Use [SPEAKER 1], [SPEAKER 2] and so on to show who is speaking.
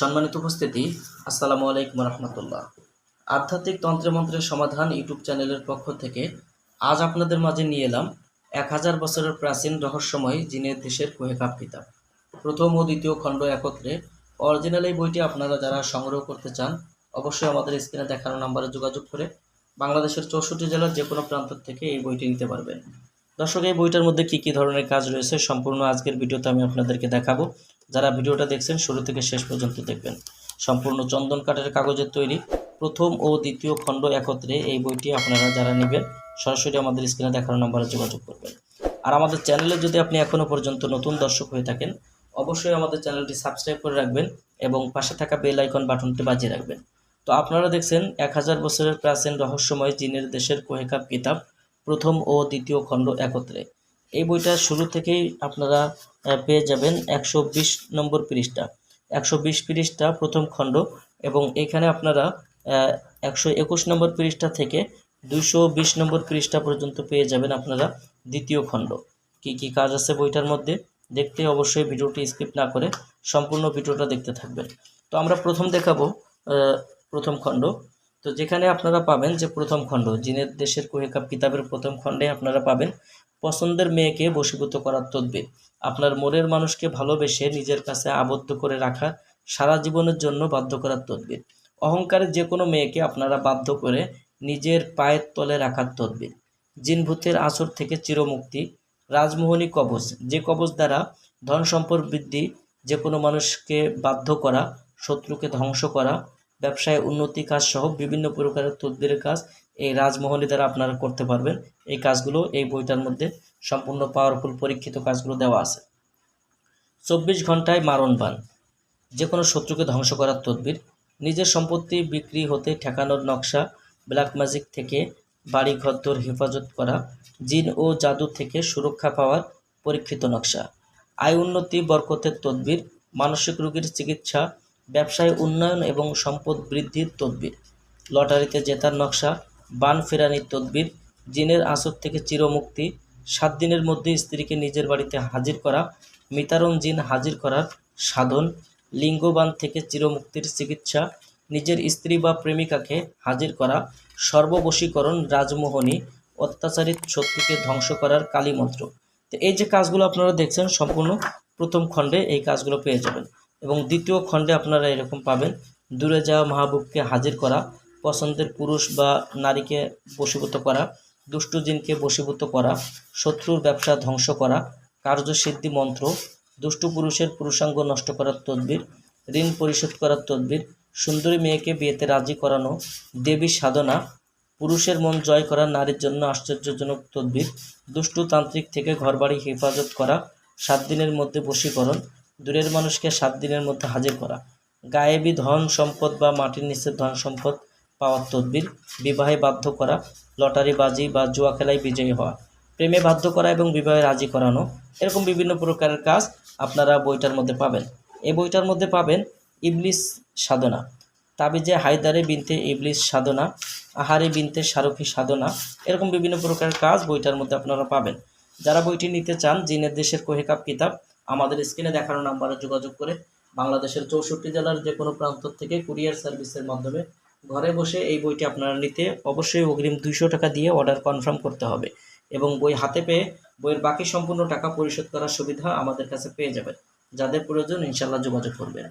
[SPEAKER 1] সম্মানিত উপস্থিতি, আসসালামু আলাইকুম রহমতুল্লাহ আধ্যাত্মিক তন্ত্রমন্ত্রের সমাধান ইউটিউব চ্যানেলের পক্ষ থেকে আজ আপনাদের মাঝে নিয়ে এলাম এক হাজার বছরের প্রাচীন রহস্যময় জিনের দেশের কোহেকাপ কিতাব। প্রথম ও দ্বিতীয় খণ্ড একত্রে অরিজিনাল এই বইটি আপনারা যারা সংগ্রহ করতে চান, অবশ্যই আমাদের স্ক্রিনে দেখানো নাম্বারে যোগাযোগ করে বাংলাদেশের চৌষট্টি জেলার যে কোনো প্রান্ত থেকে এই বইটি নিতে পারবেন। দর্শক, এই বইটার মধ্যে কী কী ধরনের কাজ রয়েছে সম্পূর্ণ আজকের ভিডিওতে আমি আপনাদেরকে দেখাবো। যারা ভিডিওটা দেখছেন, শুরু থেকে শেষ পর্যন্ত দেখবেন। সম্পূর্ণ চন্দন কাঠের কাগজের তৈরি প্রথম ও দ্বিতীয় খণ্ড একত্রে এই বইটি আপনারা যারা নেবেন, সরাসরি আমাদের স্ক্রিনে দেখানো নাম্বারে যোগাযোগ করবেন। আর আমাদের চ্যানেলে যদি আপনি এখনও পর্যন্ত নতুন দর্শক হয়ে থাকেন, অবশ্যই আমাদের চ্যানেলটি সাবস্ক্রাইব করে রাখবেন এবং পাশে থাকা বেল আইকন বাটনটি বাজিয়ে রাখবেন। তো আপনারা দেখছেন, এক হাজার বছরের প্রাচীন রহস্যময় জিনের দেশের কোহেকাপ কিতাব প্রথম ও দ্বিতীয় খণ্ড একত্রে। এই বইটা শুরু থেকেই আপনারা পেয়ে যাবেন একশো বিশ নম্বর পৃষ্ঠা। একশো বিশ পৃষ্ঠা প্রথম খণ্ড এবং এখানে আপনারা একশো একুশ নম্বর পৃষ্ঠা থেকে দুইশো বিশ নম্বর পৃষ্ঠা পর্যন্ত পেয়ে যাবেন আপনারা দ্বিতীয় খণ্ড। কি কি কাজ আছে বইটার মধ্যে দেখতে অবশ্যই ভিডিওটি স্কিপ না করে সম্পূর্ণ ভিডিওটা দেখতে থাকবেন। তো আমরা প্রথম দেখাবো প্রথম খণ্ড। তো যেখানে আপনারা পাবেন যে প্রথম খণ্ড, জিনের দেশের কোহেকাপ কিতাবের প্রথম খণ্ডে আপনারা পাবেন পছন্দের মেয়েকে বশীভূত করার তদবির। আপনার মনের মানুষকে ভালোবেসে নিজের কাছে আবদ্ধ করে রাখা সারা জীবনের জন্য বাধ্য করার তদবির। অহংকারের যে কোনো মেয়েকে আপনারা বাধ্য করে নিজের পায়ের তলে রাখার তদবির। জিনভূতের আসর থেকে চিরমুক্তি, রাজমোহনী কবচ, যে কবচ দ্বারা ধন সম্পদ বৃদ্ধি, যে কোনো মানুষকে বাধ্য করা, শত্রুকে ধ্বংস করা, ব্যবসায় উন্নতি কাজ সহ বিভিন্ন প্রকারের তদবিরের কাজ এই রাজমোহনী দ্বারা আপনারা করতে পারবেন। এই কাজগুলো, এই বইটার মধ্যে সম্পূর্ণ পাওয়ারফুল পরীক্ষিত কাজগুলো দেওয়া আছে। চব্বিশ ঘন্টায় মারণ বান যে কোনো শত্রুকে ধ্বংস করার তদবির, নিজের সম্পত্তি বিক্রি হতে ঠেকানোর নকশা ব্ল্যাক ম্যাজিক থেকে বাড়ি ঘরদোর হেফাজত করা, জিন ও জাদু থেকে সুরক্ষা পাওয়ার পরীক্ষিত নকশা। আয় উন্নতি বরকতের তদবির, মানসিক রোগীর চিকিৎসা, ব্যবসায় উন্নয়ন এবং সম্পদ বৃদ্ধির তদবির। লটারিতে জেতার নকশা বান ফেরানির তদবির, জিনের আসর থেকে চিরমুক্তি, সাত দিনের মধ্যে স্ত্রীকে নিজের বাড়িতে হাজির করা, মিতারণ জিন হাজির করার সাধন, লিঙ্গবান থেকে চিরমুক্তির চিকিৎসা, নিজের স্ত্রী বা প্রেমিকাকে হাজির করা, সর্ববশীকরণ রাজমোহনী, অত্যাচারিত শত্রুকে ধ্বংস করার কালী মন্ত্র তো এই যে কাজগুলো আপনারা দেখছেন, সম্পূর্ণ প্রথম খণ্ডে এই কাজগুলো পেয়ে যাবেন এবং দ্বিতীয় খণ্ডে আপনারা এরকম পাবেন, দূরে যাওয়া মাহবুবকে হাজির করা পছন্দের পুরুষ বা নারীকে বশীভূত করা, দুষ্টু জিনকে বশীভূত করা, শত্রুর ব্যবসা ধ্বংস করা, কার্যসিদ্ধি মন্ত্র, দুষ্টু পুরুষের পুরুষাঙ্গ নষ্ট করার তদবির, ঋণ পরিশোধ করার তদবির, সুন্দরী মেয়েকে বিয়েতে রাজি করানো, দেবী সাধনা, পুরুষের মন জয় করা নারীর জন্য আশ্চর্যজনক তদবির, দুষ্টু তান্ত্রিক থেকে ঘরবাড়ি হেফাজত করা, সাত দিনের মধ্যে বশীকরণ, দূরের মানুষকে সাত দিনের মধ্যে হাজির করা। গায়েবী ধন সম্পদ বা মাটির নিচের ধন সম্পদ পাওয়ার তদবির, বিবাহে বাধ্য করা, লটারি বাজি বা জুয়া খেলায় বিজয়ী হওয়া, প্রেমে বাধ্য করা এবং বিবাহে রাজি করানো, এরকম বিভিন্ন প্রকারের কাজ আপনারা বইটার মধ্যে পাবেন। এই বইটার মধ্যে পাবেন ইবলিস সাধনা, তাবিজে হায়দারে বিনতে ইবলিস সাধনা, আহারে বিনতে শারফি সাধনা, এরকম বিভিন্ন প্রকারের কাজ বইটার মধ্যে আপনারা পাবেন। যারা বইটি নিতে চান, জিনের দেশের কোহেকাপ কিতাব, আমাদের স্ক্রিনে দেখানো নাম্বারে যোগাযোগ করে বাংলাদেশের চৌষট্টি জেলার যে কোনো প্রান্ত থেকে কুরিয়ার সার্ভিসের মাধ্যমে ঘরে বসে এই বইটি আপনারা নিতে অবশ্যই অগ্রিম দুইশো টাকা দিয়ে অর্ডার কনফার্ম করতে হবে এবং বই হাতে পেয়ে বইয়ের বাকি সম্পূর্ণ টাকা পরিশোধ করার সুবিধা আমাদের কাছে পেয়ে যাবেন। যাদের প্রয়োজন ইনশাল্লাহ যোগাযোগ করবেন।